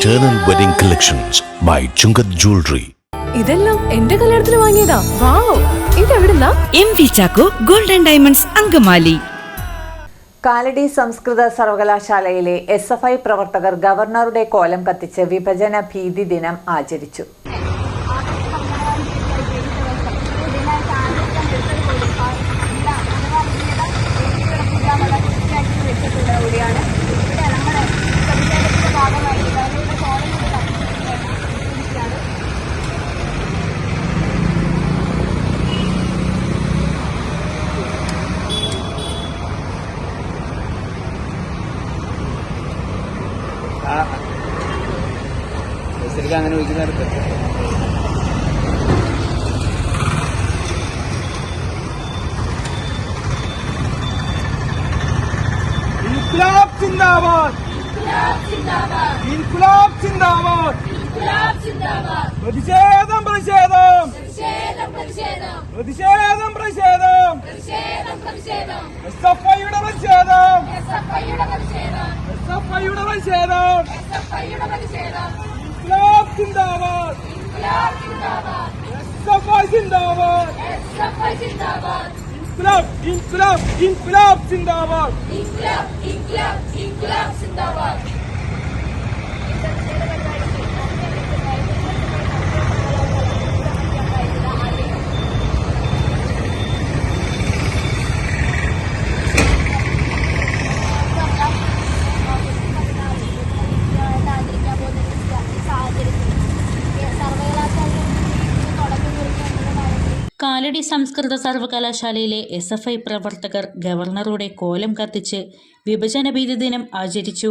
Eternal Wedding Collections by Chungat Jewelry. ഇതെല്ലാം എന്റെ കല്യാണത്തിന് വാങ്ങിയതാ. Wow ഇതെവിടുന്നാ? M V Chacko golden diamonds Angamaly. Kalady സംസ്കൃത സർവകലാശാലയിലെ എസ് എഫ് ഐ പ്രവർത്തകർ ഗവർണറുടെ കോലം കത്തിച്ച് വിഭജന ഭീതി ദിനം ആചരിച്ചു. ശരിക്കും അങ്ങനെ വിളിക്കുന്നിടത്ത് ഇൻക്ലാബ് സിന്ദാബാദ് ഇൻക്ലാബ് സിന്ദാബാദ് പ്രതിഷേധം പ്രതിഷേധം. പ്രതിഷേധം പ്രതിഷേധം. എസ് എഫ് ഐയുടെ പ്രതിഷേധം. പ്രതിഷേധം ഇൻക്ലാബ് സിന്ദാബാദ് ഇൻക്ലാബ് ഇൻക്ലാബ് ഇൻക്ലാബ് സിന്ദാബാദ് ഇൻക്ലാബ് ഇൻക്ലാബ് ഇൻക്ലാബ് സിന്ദാബാദ് കാലടി സംസ്കൃത സർവകലാശാലയിലെ എസ് എഫ് ഐ പ്രവർത്തകർ ഗവർണറുടെ കോലം കത്തിച്ച് വിഭജന ഭീതി ദിനം ആചരിച്ചു.